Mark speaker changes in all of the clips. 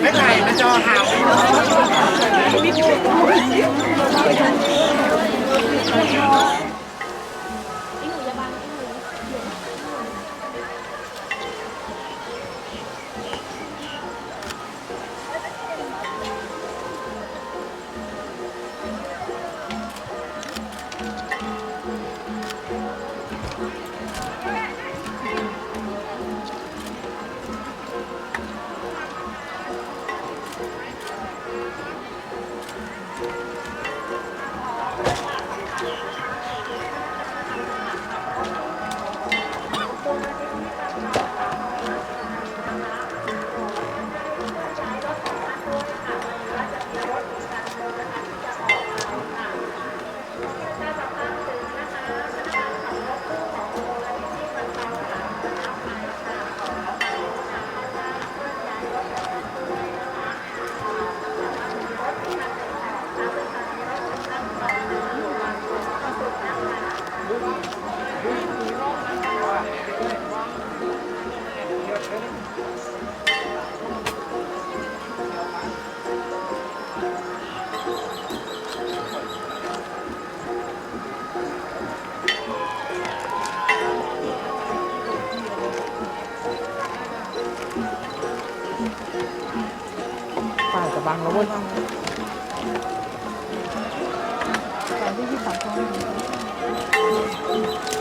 Speaker 1: ไม่
Speaker 2: ไก
Speaker 3: ล
Speaker 2: นะ
Speaker 1: จอ
Speaker 2: หา
Speaker 3: ว 一打光，然后。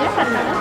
Speaker 4: 你很难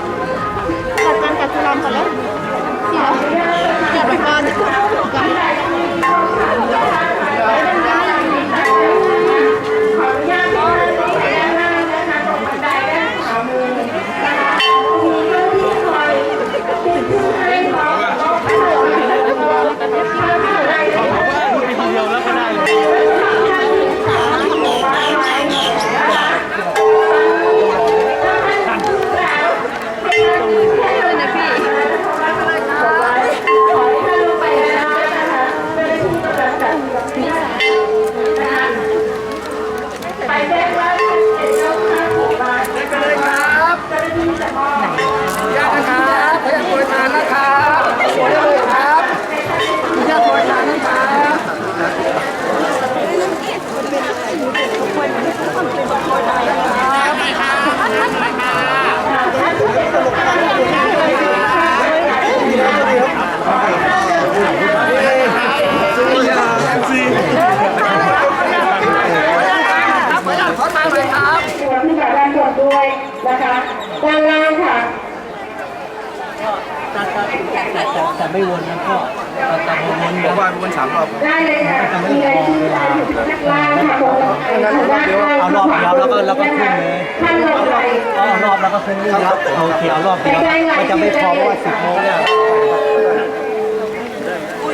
Speaker 4: ด้วย
Speaker 1: โอเคเอารอบเดียวมันจะไม่พอเพราะว่าสิบโมงเนี่ย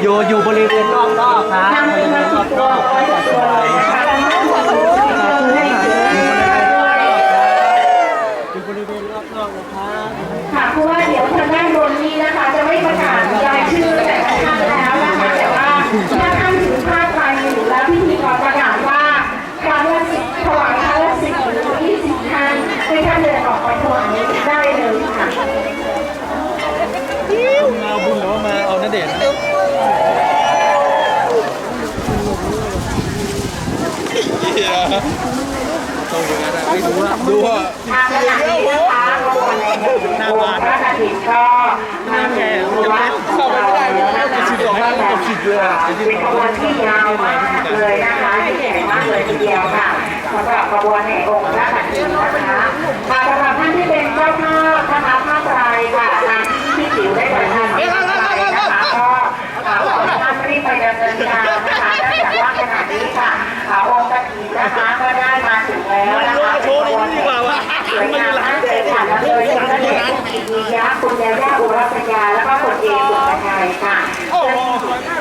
Speaker 1: อยู่อยู่บริเวณรอบๆครับบริเวณรอบๆ
Speaker 4: หน้า
Speaker 1: บ้าน
Speaker 4: พระกฐินก็มาถึงวัดเข้าไปไม่ได้เลยนะคะเป็นขบวนที่ยาวมากเลยนะคะที่ใหญ่มากเลยทีเดียวค่ะสำหรับขบวนแห่องค์พระกฐินนะคะค่ะสำหรับท่านที่เป็นเจ้าภาพนะคะภาคไตรค่ะทางที่ติ๋วได้ประทานภาคไตรนะคะก็ขอให้ท่านรีบไปดำเนินการนะคะเนื่องจากว่าขณะนี้ค่ะองค์กฐินนะคะก็ได้มาถึงแล้วนะคะ
Speaker 1: โชว์นี้ดีกว่า
Speaker 4: สวยงามมากเลยค่ะแล้วโดยคุณณเดชน์คุณกิติยะคุณยาย่าอุรัสยาแล้วก็คุณเอกสุภชัยค่ะ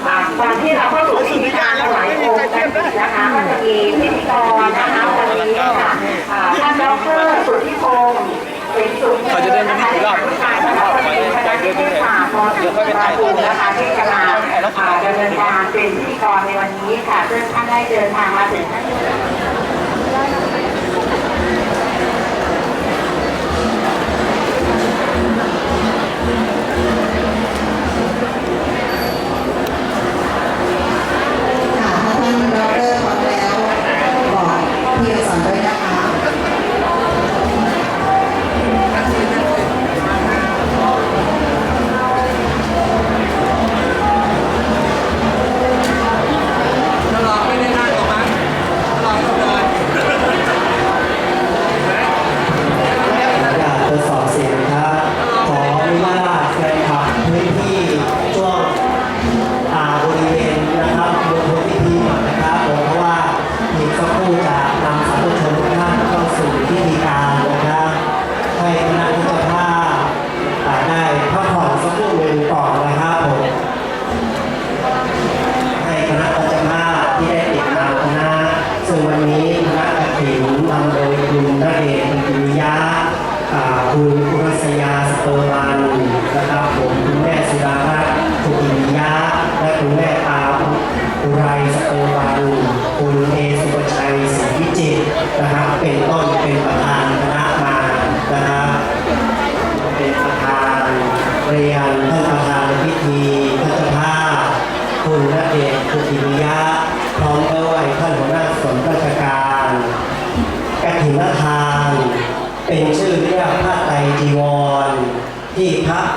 Speaker 4: อ่าก่อนที่เราเข้าสู่พิธีการถวายองค์กันนะคะก็จะมีพิธีกรนะคะวันนี้ค่ะอ่าท่านดรสุทธิพงศ์เขาจะเดินไปที่รอบนะคะวันนี้คณะที่ศาสตร์มศิลปะภูมินะคะที่จะมาอ่าดำเนินการเป็นพิธีกรในวันนี้ค่ะซึ่งท่านได้เดินทางมาถึงท่าน
Speaker 5: เราท่านดอกเรพร้อมแล้วบอกพี่อักษรด้วยนะ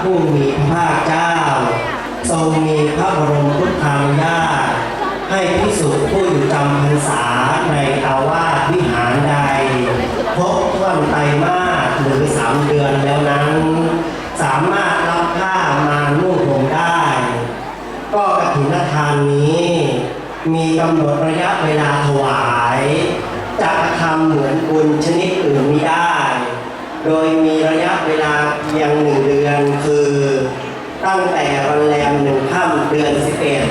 Speaker 6: ผู้มีพระภาคเจ้า ทรงมีพระบรมพุทธานุญาตให้พิสุผู้อยู่จำพรรษาในอาวาสวิหารใดพบท่วนไตรมาสหรือสามเดือนแล้วนั้น สามารถรับผ้ามานุ่งห่มได้ ก็กฐินทานนี้ มีกำหนดระยะเวลาถวายจะกระทำเหมือนบุญชนิดอื่นไม่ได้ โดยมีระยะเวลาเพียงหนึ่งเดือนคือ ตั้งแต่วันแรมหนึ่งค่ำเดือนสิบเอ็ด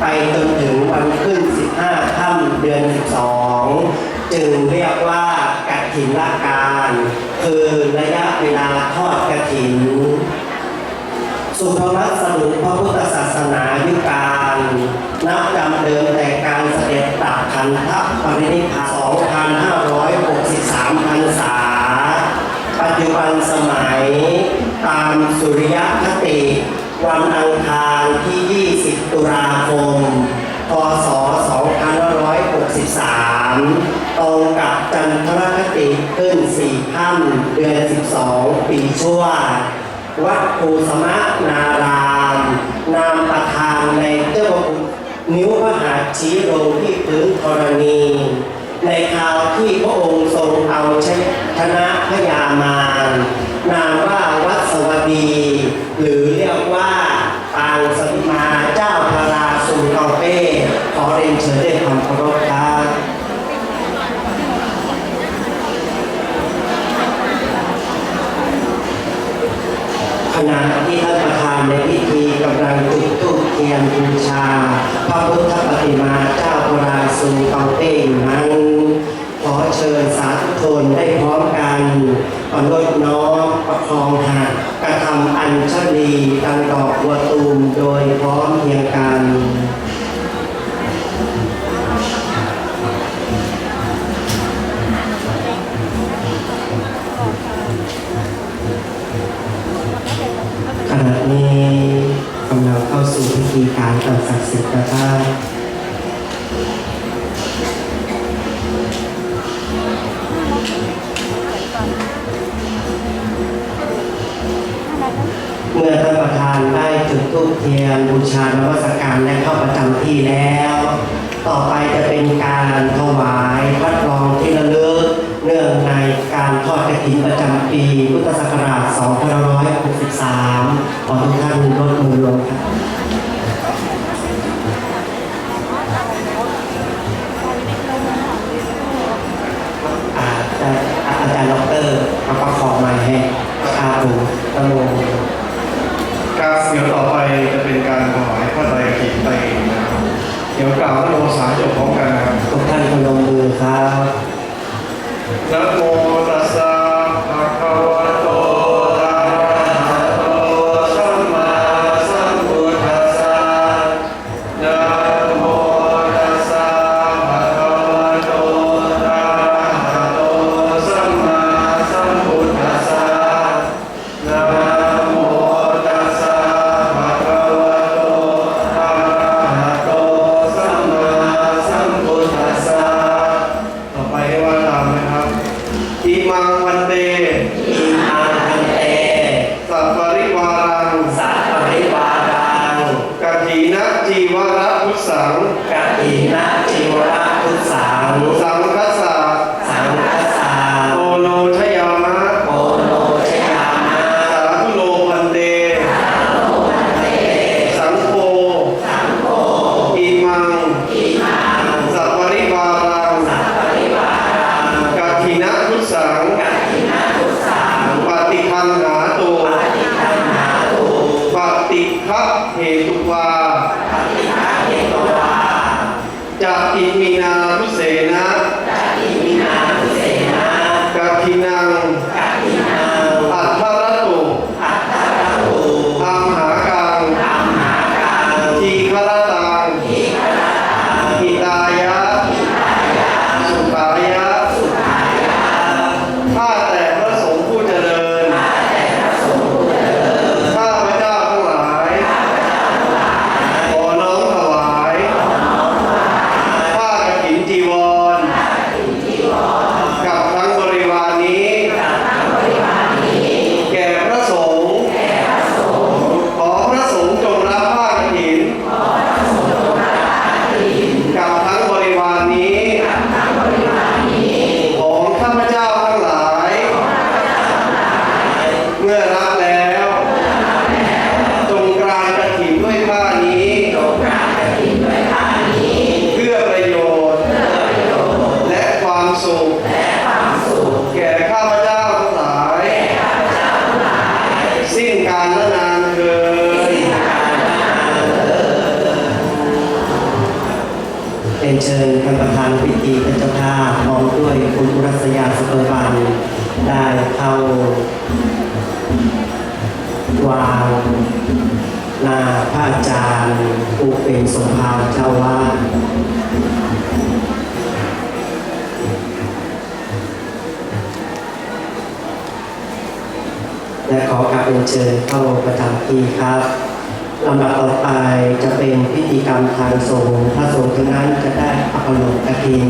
Speaker 6: ไปจนถึงวันขึ้นสิบห้าค่ำเดือนสิบสองจึงเรียกว่ากัถินละการ คือระยะเวลาทอดกฐิน สุภวัตสรุปพระพุทธศาสนายุการ นับจำเดิมแต่การเสด็จตักขันธปรินิพพาน2,563พรรษา ปัจจุบันสมัยตามสุริยคติ วันอังคารที่ 20 ตุลาคม พศ 2563 ตรงกับจันทรคติขึ้น4ค่ำเดือน 12 ปีชวดวัดภูสมะนาราม นามประธานในเจ้าคุณนิ้วพระหัตถ์ชี้ลงที่พื้นธรณี ในคราวที่พระองค์ทรงเอาชนะพญามาร นามว่าวัดสวัสดี หรือเรียกว่าปางสมิมาเจ้าพระราสุกองเป้ขอเรียนเชิญด้วยความเคารพครับขณะที่ท่านประธานในพิธีกำลังจุดธูปเทียนบูชา พระพุทธปฏิมาเจ้าโบราสุงเกาเต้อยู่นั้นขอเชิญสาธุชนได้พร้อมกัน อนดน้อมประคองหากกระทำอัญชลีดังดอกบัวตูมโดยพร้อมเพียงกัน เทียนบูชานวัสการและเข้าประจำที่แล้ว ต่อไปจะเป็นการถวายพัดรองที่ระลึกเนื่องในการทอดกฐินประจำปีพุทธศักราช 2563 ขอทุกท่านลดมือลงครับอาจารย์อาจารย์ด็อกเตอร์มาประคองมาให้ครับผมตะโลง
Speaker 7: เดี๋ยวต่อไปจะเป็นการถวายพระไตรกิจไตรเอกนะครับเดี๋ยวกล่าวนโมสามจบพร้อมกันนะครับ
Speaker 6: ทุกท่านพนมมือครับ
Speaker 7: นะโม อินะจิวระ
Speaker 6: พุ
Speaker 7: สังสั
Speaker 6: ง
Speaker 7: เป็นเชิ
Speaker 6: ญท่านประธานพิธีเป็นเจ้าภาพพร้อมด้วยคุณอุรัสยาสเปอร์บันได้เข้าวางหน้าพระอาจารย์ผู้เป็นสมภารเจ้าวาดและขอกราบเรียนเชิญเข้าประจำที่ครับ ลำดับต่อไปจะเป็นพิธีกรรมทางสงฆ์พระสงฆ์ทั้งนั้นจะได้อัปโลกกฐิน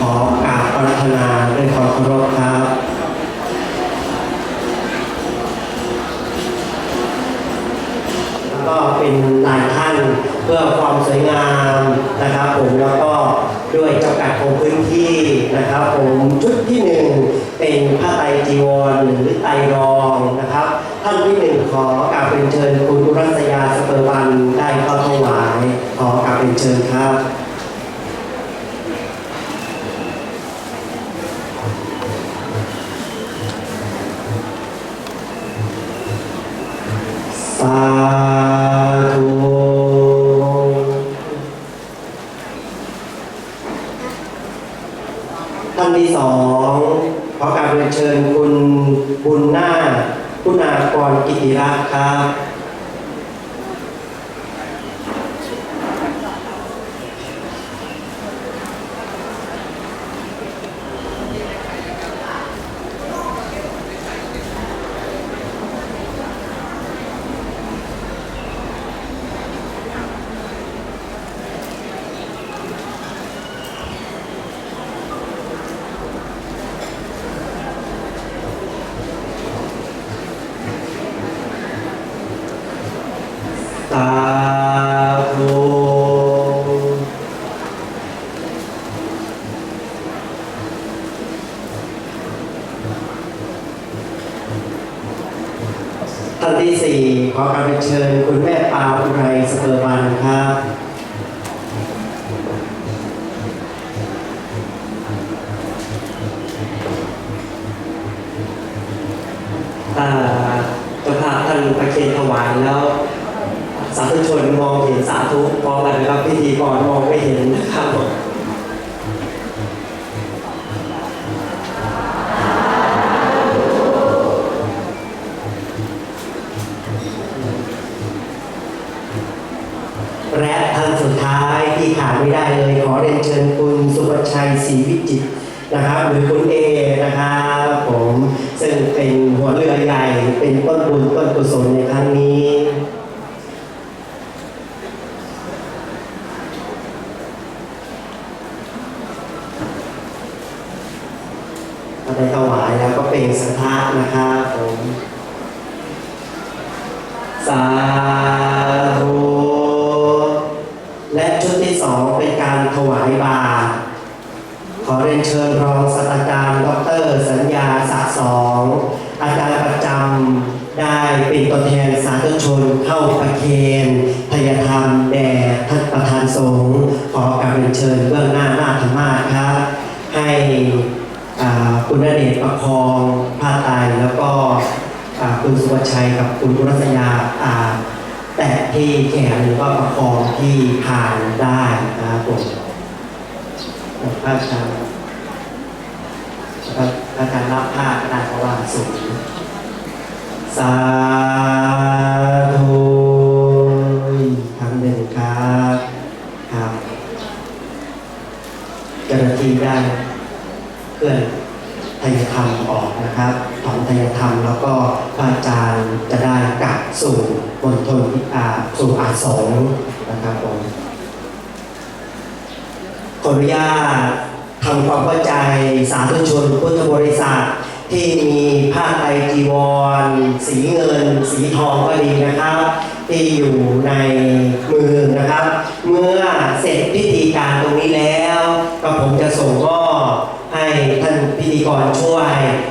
Speaker 6: ขอกราบ อการเชิญคุณแม่ปาอุไรสเปอร์วันครับถ้าเจ้าภาพท่านประเคนถวายแล้ว สาธุชนมองเห็นสาธุพร้อมกันนะครับพิธีกรมองไม่เห็น รือคุณเอนะครับผมซึ่งเป็นหัวเรือใหญ่ เป็นต้นบุญต้นกุศลในครั้งนี้ได้ถวายแล้วก็เป็นสังฆะนะครับผมสา นทยธรรมแด่ท่านประธานสงฆ์ขอการเรียนเชิญเบื้องหน้าหน้าธรรมาครับ ให้คุณณเดชน์ประคองผ้าไตรแล้วก็คุณสุวชัยกับคุณรัสยาแตะที่แขนหรือว่าประคองที่ผ่านได้นะครับผมพระอาจารย์ครับพระอาจารย์รับผ้ากระดาษประวางสูงสา เจ้าหน้าที่ได้เคลื่อนทายธรรมออกนะครับถอนทายธรรมแล้วก็พระอาจารย์จะได้กลับสู่บนทนอาสู่อาสงฆ์นะครับผมขออนุญาตทำความเข้าใจสาธุชนพุทธบริษัท ที่มีผ้าไตรจีวร สีเงิน สีทองก็ดีนะครับ ที่อยู่ในมือนะครับ เมื่อเสร็จพิธีการตรงนี้แล้ว ก็ผมจะส่งก็ให้ท่านพิธีกรช่วย